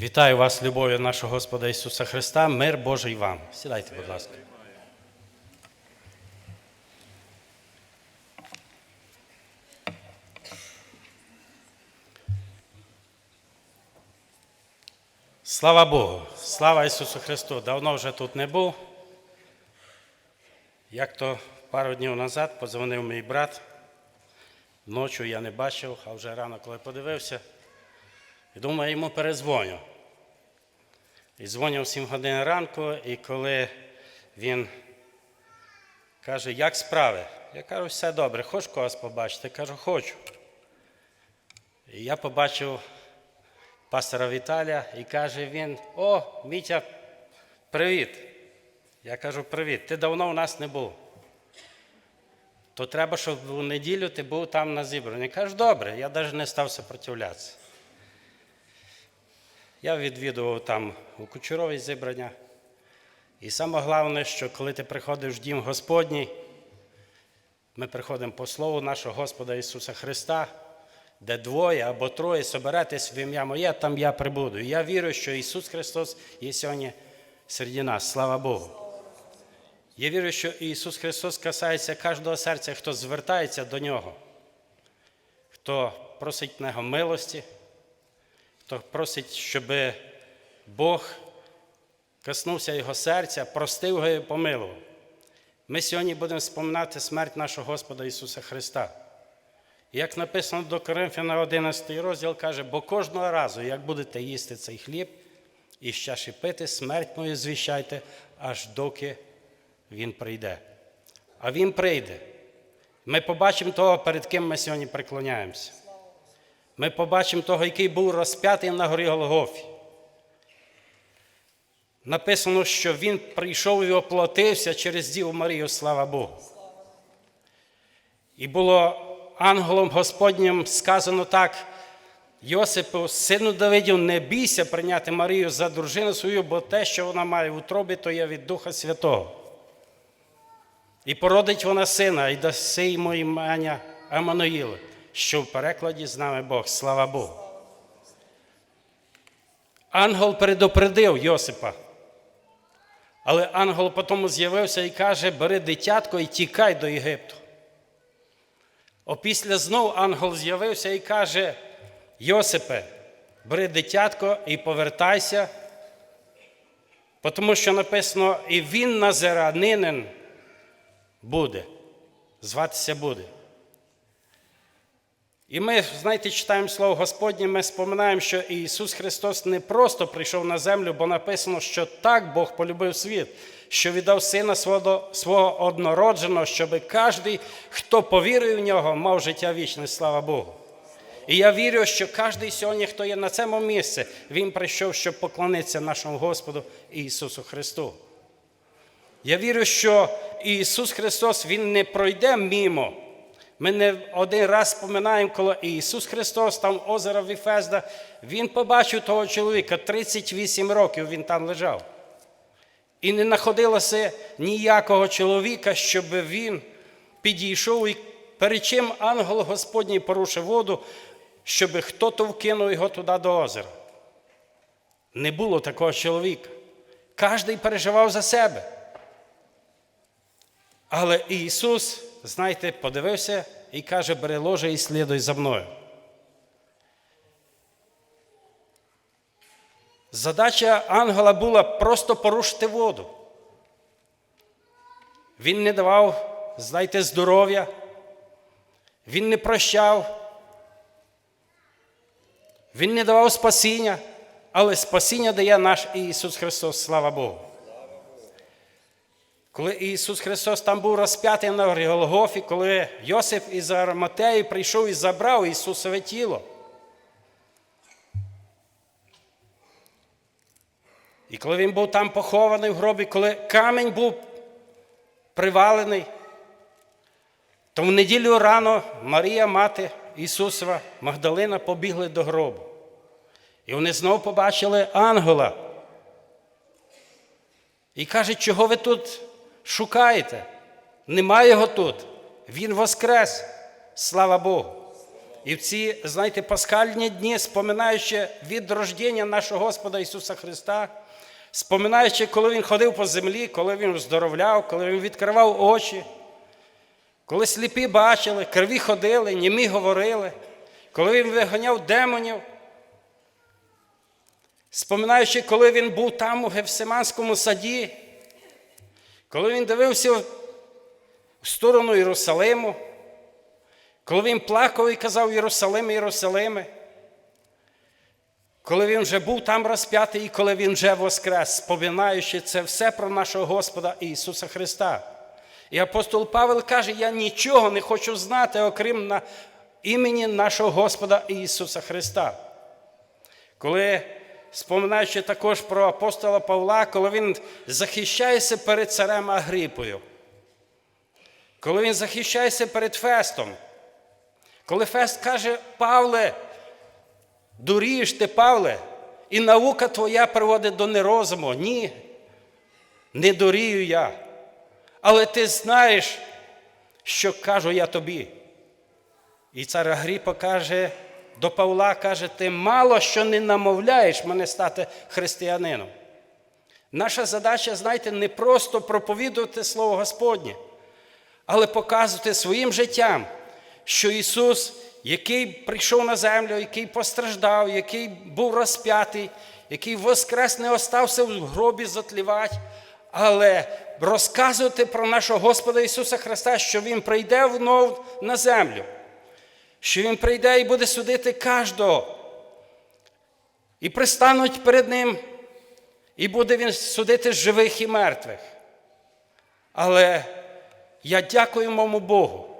Вітаю вас, любов'ю нашого Господа Ісуса Христа, мир Божий вам. Сідайте, будь ласка. Слава Богу! Слава Ісусу Христу! Давно вже тут не був. Як то пару днів назад подзвонив мій брат. Ночі я не бачив, а вже рано, коли подивився, і думаю, йому перезвоню. І дзвонив в 7 годин ранку, і коли він каже, як справи? Я кажу, все добре, хочеш когось побачити? Кажу, хочу. І я побачив пастора Віталія і каже він: О, Мітя, привіт. Я кажу, привіт. Ти давно у нас не був. То треба, щоб у неділю ти був там на зібранні. Кажу, добре, я навіть не став сопротивлятися. Я відвідував там у Кучурові зібрання. І саме головне, що коли ти приходиш в дім Господній, ми приходимо по слову нашого Господа Ісуса Христа, де двоє або троє соберетесь в ім'я Моє, там я прибуду. І я вірю, що Ісус Христос є сьогодні серед нас. Слава Богу. Я вірю, що Ісус Христос касається кожного серця, хто звертається до Нього, хто просить в Нього милості, хто просить, щоб Бог коснувся Його серця, простив його і помилував. Ми сьогодні будемо споминати смерть нашого Господа Ісуса Христа. Як написано до Коринфяна 11 розділ, каже, бо кожного разу, як будете їсти цей хліб і з чаші смерть мою звіщайте, аж доки він прийде. А він прийде. Ми побачимо того, перед ким ми сьогодні преклоняємося. Ми побачимо того, який був розп'ятий на горі Голгофі. Написано, що він прийшов і оплатився через Діву Марію, слава Богу. І було ангелом Господнім сказано так: Йосипу, сину Давидів, не бійся прийняти Марію за дружину свою, бо те, що вона має в утробі, то є від Духа Святого. І породить вона сина, і даси йому ім'я Амануїл, що в перекладі з нами Бог, слава Богу. Ангел предупредив Йосипа. Але ангел потім з'явився і каже: бери дитятко і тікай до Єгипту. Опісля знов ангел з'явився і каже: Йосипе, бери дитятко і повертайся, тому що написано, і він назиранинин буде, зватися буде. І ми, знаєте, читаємо Слово Господнє, ми споминаємо, що Ісус Христос не просто прийшов на землю, бо написано, що так Бог полюбив світ, що віддав Сина свого, свого однородженого, щоб кожен, хто повірив в нього, мав життя вічне, слава Богу. І я вірю, що кожен сьогодні, хто є на цьому місці, Він прийшов, щоб поклонитися нашому Господу Ісусу Христу. Я вірю, що Ісус Христос Він не пройде мімо. Ми не один раз споминаємо, коли Ісус Христос там озеро Віфезда, Він побачив того чоловіка, 38 років він там лежав. І не знаходилося ніякого чоловіка, щоб він підійшов і перед чим ангел Господній порушив воду, щоб хто-то вкинув його туди до озера. Не було такого чоловіка. Кожний переживав за себе. Але Ісус, знаєте, подивився і каже, бери ложе і слідуй за мною. Задача ангела була просто порушити воду. Він не давав, знаєте, здоров'я, він не прощав, він не давав спасіння, але спасіння дає наш Ісус Христос, слава Богу. Коли Ісус Христос там був розп'ятий на Голгофі, коли Йосип із Араматеї прийшов і забрав Ісусове тіло. І коли він був там похований в гробі, коли камінь був привалений, то в неділю рано Марія, мати Ісусова, Магдалина побігли до гробу. І вони знову побачили ангела. І каже, чого ви тут шукаєте? Немає його тут. Він воскрес. Слава Богу. І в ці, знаєте, пасхальні дні, споминаючи від рождення нашого Господа Ісуса Христа, споминаючи, коли Він ходив по землі, коли Він здоровляв, коли Він відкривав очі, коли сліпі бачили, криві ходили, німі говорили, коли Він виганяв демонів, споминаючи, коли Він був там у Гефсиманському саді, коли Він дивився в сторону Єрусалиму, коли він плакав і казав Єрусалиме, Єрусалиме, коли він вже був там розп'ятий і коли він вже воскрес, споминаючи це все про нашого Господа Ісуса Христа. І апостол Павел каже: Я нічого не хочу знати, окрім на імені нашого Господа Ісуса Христа. Коли, споминаючи також про апостола Павла, коли він захищається перед царем Агріпою, коли він захищається перед Фестом, коли Фест каже, Павле, дурієш ти, Павле, і наука твоя приводить до нерозуму. Ні, не дурію я. Але ти знаєш, що кажу я тобі. І цар Агріпа каже до Павла, каже, ти мало що не намовляєш мене стати християнином. Наша задача, знаєте, не просто проповідувати Слово Господнє, але показувати своїм життям, що Ісус, який прийшов на землю, який постраждав, який був розп'ятий, який воскрес не остався в гробі затлівати, але розказувати про нашого Господа Ісуса Христа, що Він прийде внов на землю, що Він прийде і буде судити кожного. І пристануть перед Ним, і буде Він судити живих і мертвих. Але я дякую моєму Богу,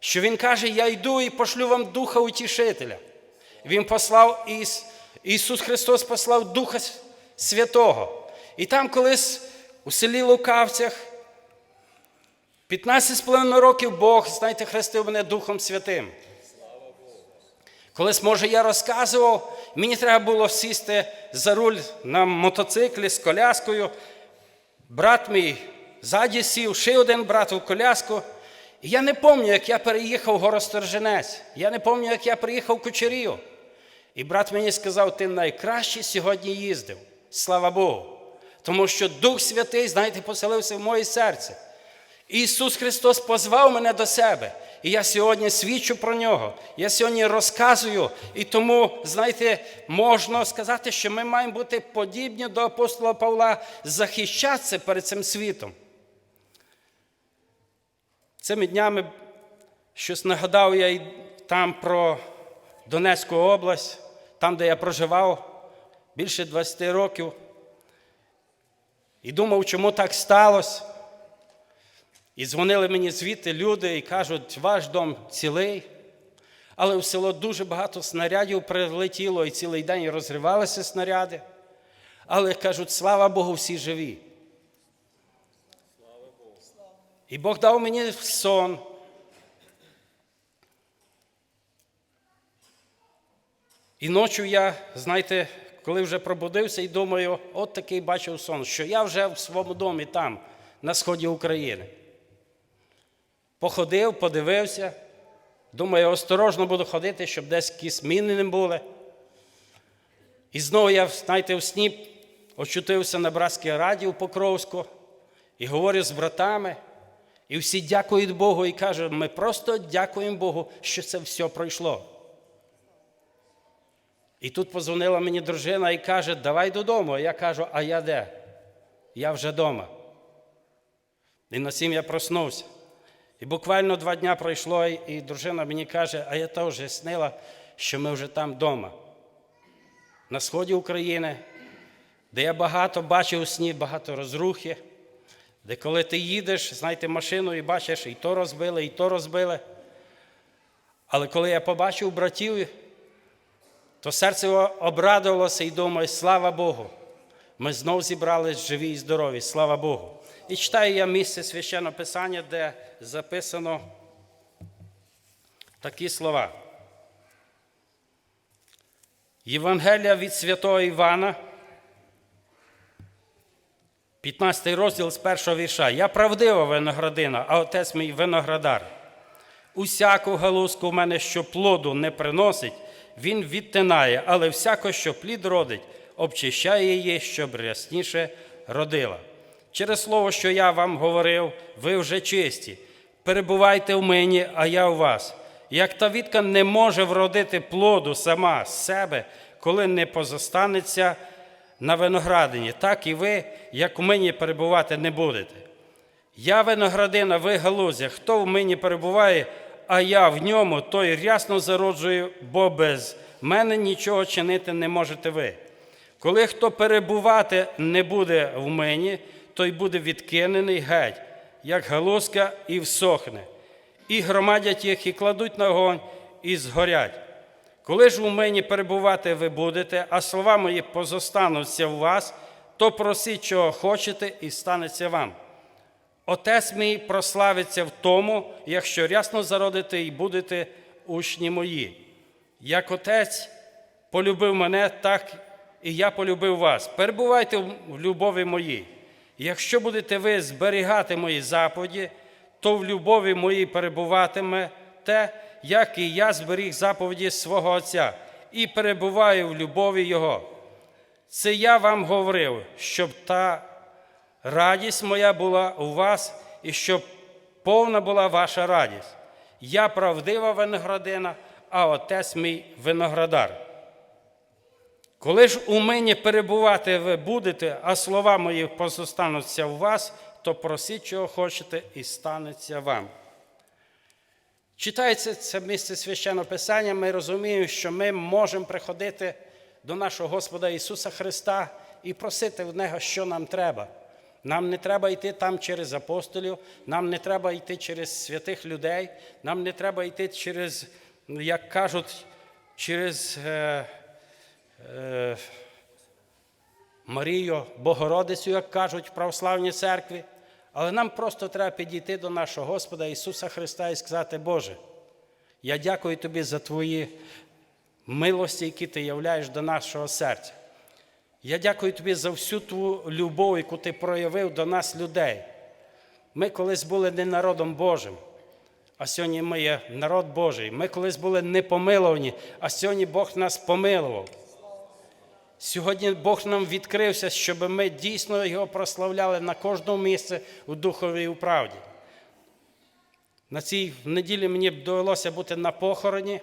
що Він каже, я йду і пошлю вам Духа Утішителя. Він послав Іс, Ісус Христос послав Духа Святого. І там колись у селі Лукавцях 15,5 років Бог, знаєте, хрестив мене Духом Святим. Колись, може, я розказував, мені треба було сісти за руль на мотоциклі з коляскою. Брат мій ззаді сів, ще один брат у коляску. І я не пам'ятаю, як я переїхав в Горосторженець. Я не пам'ятаю, як я приїхав в Кучерію. І брат мені сказав, ти найкраще сьогодні їздив. Слава Богу. Тому що Дух Святий, знаєте, поселився в моє серце. Ісус Христос позвав мене до себе. І я сьогодні свідчу про нього. Я сьогодні розказую. І тому, знаєте, можна сказати, що ми маємо бути подібні до апостола Павла, захищатися перед цим світом. Цими днями щось нагадав я і там про Донецьку область, там, де я проживав більше 20 років. І думав, чому так сталося. І дзвонили мені звідти люди і кажуть, ваш дом цілий, але в село дуже багато снарядів прилетіло і цілий день розривалися снаряди. Але кажуть, слава Богу, всі живі. І Бог дав мені сон. І ночі я, знаєте, коли вже пробудився і думаю, от такий бачив сон, що я вже в своєму домі там, на сході України. Походив, подивився. Думаю, осторожно буду ходити, щоб десь якісь міни не були. І знову я, знаєте, в сні очутився на братській раді у Покровську і говорю з братами. І всі дякують Богу і кажуть, ми просто дякуємо Богу, що це все пройшло. І тут позвонила мені дружина і каже, давай додому. А я кажу, а я де? Я вже вдома. І на сім я проснувся. І буквально два дні пройшло, і дружина мені каже, а я теж снила, що ми вже там вдома. На сході України, де я багато бачив у сні, багато розрухи, де коли ти їдеш, знаєте, машину і бачиш, і то розбили, і то розбили. Але коли я побачив братів, то серце обрадувалося і думаю, слава Богу, ми знов зібрались живі і здорові, слава Богу. І читаю я місце священного Писання, де записано такі слова. Євангелія від святого Івана, 15 розділ з першого вірша. Я правдива виноградина, а отець мій виноградар. Усяку галузку в мене, що плоду не приносить, він відтинає, але всяко, що плід родить, обчищає її, щоб рясніше родила. Через слово, що я вам говорив, ви вже чисті. Перебувайте в мені, а я у вас. Як та вітка не може вродити плоду сама з себе, коли не позостанеться на виноградині, так і ви, як у мені перебувати не будете. Я виноградина, ви галузя, хто в мені перебуває, а я в ньому, той рясно зароджую, бо без мене нічого чинити не можете ви. Коли хто перебувати не буде в мені, той буде відкинений геть, як галузка, і всохне, і громадять їх, і кладуть на огонь, і згорять. Коли ж у мені перебувати ви будете, а слова мої позостануться у вас, то просіть, чого хочете, і станеться вам. Отець мій прославиться в тому, якщо рясно зародите і будете учні мої. Як отець полюбив мене, так і я полюбив вас. Перебувайте в любові моїй. Якщо будете ви зберігати мої заповіді, то в любові моїй перебуватимете, як і я зберіг заповіді свого Отця, і перебуваю в любові Його. Це я вам говорив, щоб та радість моя була у вас, і щоб повна була ваша радість. Я правдива виноградина, а отець мій виноградар. Коли ж у мені перебувати ви будете, а слова мої позостануться у вас, то просіть, чого хочете, і станеться вам. Читається це місце священного Писання, ми розуміємо, що ми можемо приходити до нашого Господа Ісуса Христа і просити в Нього, що нам треба. Нам не треба йти там через апостолів, нам не треба йти через святих людей, нам не треба йти через, як кажуть, через е, е, Марію Богородицю, як кажуть в православній церкві. Але нам просто треба підійти до нашого Господа Ісуса Христа і сказати, Боже, я дякую Тобі за Твої милості, які ти являєш до нашого серця. Я дякую тобі за всю ту любов, яку ти проявив до нас, людей. Ми колись були не народом Божим, а сьогодні ми є народ Божий. Ми колись були не помиловані, а сьогодні Бог нас помилував. Сьогодні Бог нам відкрився, щоб ми дійсно його прославляли на кожному місці у духовій у правді. На цій неділі мені довелося бути на похороні.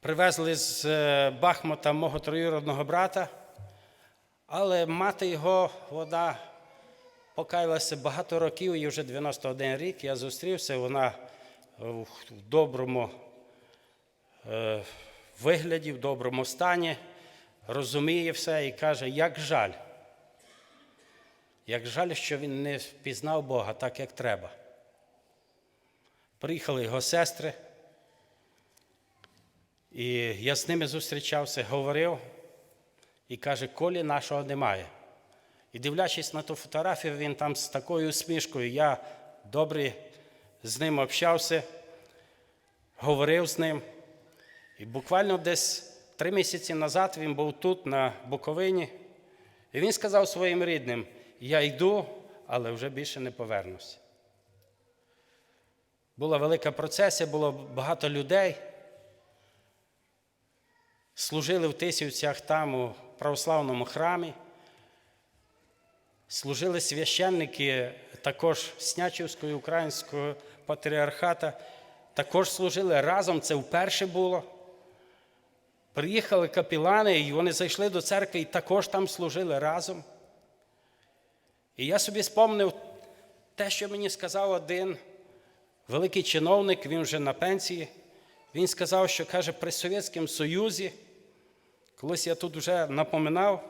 Привезли з е, Бахмута мого троюродного брата, але мати його, вона покаялася багато років, і вже 91 рік я зустрівся, вона в доброму е, вигляді, в доброму стані, розуміє все і каже, як жаль. Як жаль, що він не впізнав Бога так, як треба. Приїхали його сестри. І я з ними зустрічався, говорив і каже, колі нашого немає. І дивлячись на ту фотографію, він там з такою усмішкою, я добре з ним общався, говорив з ним. І буквально десь три місяці назад він був тут, на Буковині, і він сказав своїм рідним: Я йду, але вже більше не повернуся. Була велика процесія, було багато людей служили в Тисівцях там у православному храмі. Служили священники також Снячівського українського патріархата, також служили разом, це вперше було. Приїхали капілани, і вони зайшли до церкви і також там служили разом. І я собі спомнив те, що мені сказав один великий чиновник, він вже на пенсії. Він сказав, що каже, при Совєтському Союзі, колись я тут вже напоминав,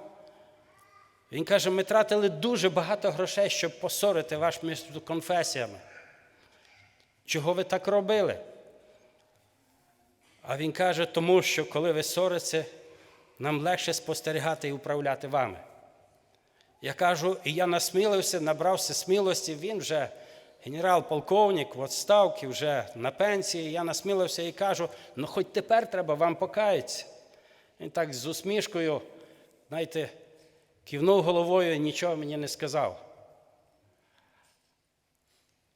він каже, ми тратили дуже багато грошей, щоб посорити вас між конфесіями. Чого ви так робили? А він каже, тому що коли ви сорите, нам легше спостерігати і управляти вами. Я кажу, і я насмілився, набрався смілості, він вже генерал-полковник в відставці, вже на пенсії. Я насмілився і кажу, ну хоч тепер треба вам покаятися. Він так з усмішкою, знаєте, кивнув головою і нічого мені не сказав.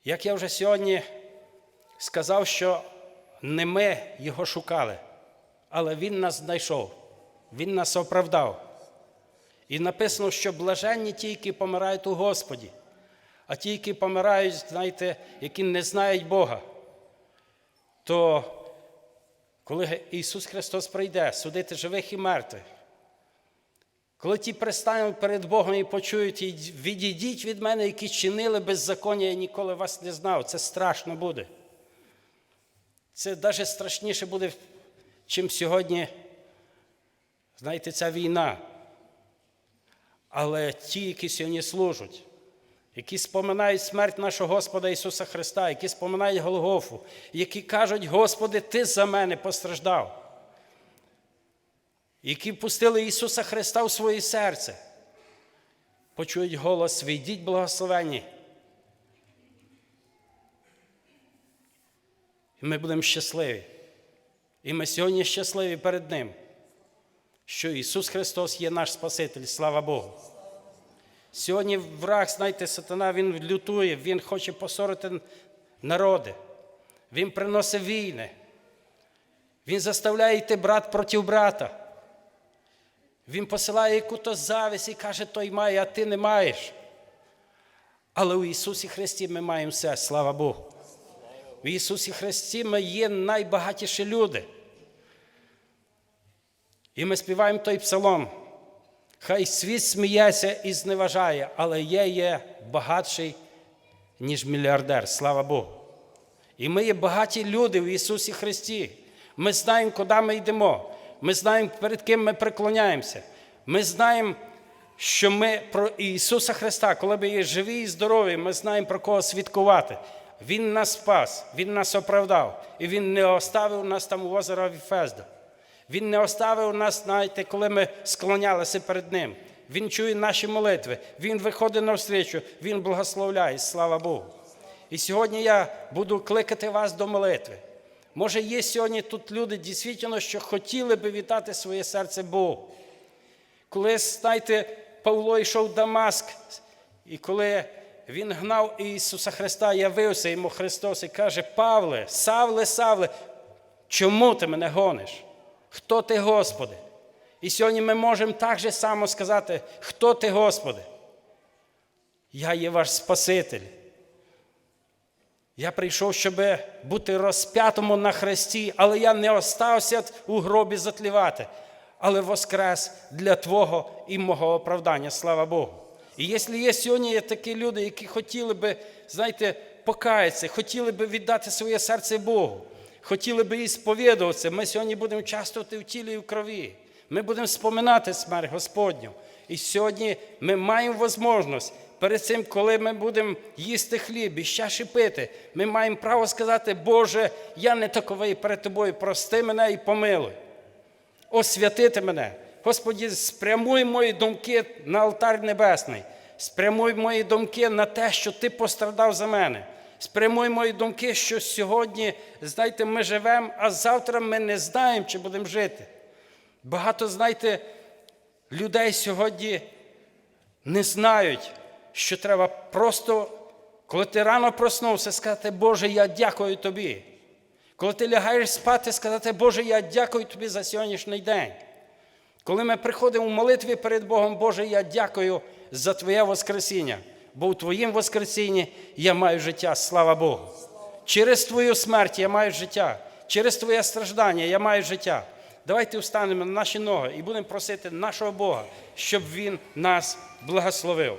Як я вже сьогодні сказав, що не ми його шукали, але Він нас знайшов, Він нас оправдав. І написано, що блаженні ті, які помирають у Господі, а ті, які помирають, знаєте, які не знають Бога, то коли Ісус Христос прийде судити живих і мертвих, коли ті пристануть перед Богом і почують, відійдіть від мене, які чинили беззаконня, я ніколи вас не знав. Це страшно буде. Це навіть страшніше буде, чим сьогодні, знаєте, ця війна. Але ті, які сьогодні служать, які споминають смерть нашого Господа Ісуса Христа, які споминають Голгофу, які кажуть, Господи, Ти за мене постраждав, які впустили Ісуса Христа в своє серце, почують голос, війдіть благословенні. І ми будемо щасливі. І ми сьогодні щасливі перед Ним, що Ісус Христос є наш Спаситель, слава Богу. Сьогодні враг, знаєте, сатана, він лютує, він хоче посорити народи. Він приносить війни. Він заставляє йти брат проти брата. Він посилає яку-то завість і каже, той має, а ти не маєш. Але у Ісусі Христі ми маємо все, слава Богу. В Ісусі Христі ми є найбагатіші люди. І ми співаємо той псалом. Хай світ сміється і зневажає, але я є багатший, ніж мільярдер, слава Богу. І ми є багаті люди в Ісусі Христі. Ми знаємо, куди ми йдемо. Ми знаємо, перед ким ми преклоняємося. Ми знаємо, що ми про Ісуса Христа, коли ми є живі і здорові, ми знаємо про кого свідкувати. Він нас спас, Він нас оправдав, і Він не оставив нас там у озера Віфезда. Він не оставив нас, знаєте, коли ми склонялися перед Ним. Він чує наші молитви, Він виходить навстрічу, Він благословляє, слава Богу. І сьогодні я буду кликати вас до молитви. Може, є сьогодні тут люди, дійсно, що хотіли би вітати своє серце Богу. Коли, знаєте, Павло йшов в Дамаск, і коли він гнав Ісуса Христа, явився йому Христос і каже: Павле, Савле, Савле, чому ти мене гониш? Хто ти, Господи? І сьогодні ми можемо так же само сказати, хто ти, Господи? Я є ваш Спаситель. Я прийшов, щоб бути розп'ятому на хресті, але я не остався у гробі затлівати, але воскрес для Твого і мого оправдання, слава Богу. І якщо є сьогодні такі люди, які хотіли би, знаєте, покаятися, хотіли би віддати своє серце Богу, хотіли би і сповідуватися, ми сьогодні будемо участвувати в тілі і в крові. Ми будемо споминати смерть Господню. І сьогодні ми маємо можливість перед цим, коли ми будемо їсти хліб і ще шипити, ми маємо право сказати, Боже, я не таковий перед тобою, прости мене і помилуй. Освятити мене. Господі, спрямуй мої думки на алтар небесний. Спрямуй мої думки на те, що Ти пострадав за мене. Спрямуй мої думки, що сьогодні, знаєте, ми живемо, а завтра ми не знаємо, чи будемо жити. Багато, знаєте, людей сьогодні не знають, що треба просто, коли ти рано проснувся, сказати, Боже, я дякую тобі. Коли ти лягаєш спати, сказати, Боже, я дякую тобі за сьогоднішній день. Коли ми приходимо в молитві перед Богом, Боже, я дякую за Твоє Воскресіння, бо в Твоїм Воскресінні я маю життя, слава Богу. Через Твою смерть я маю життя, через Твоє страждання я маю життя. Давайте встанемо на наші ноги і будемо просити нашого Бога, щоб Він нас благословив.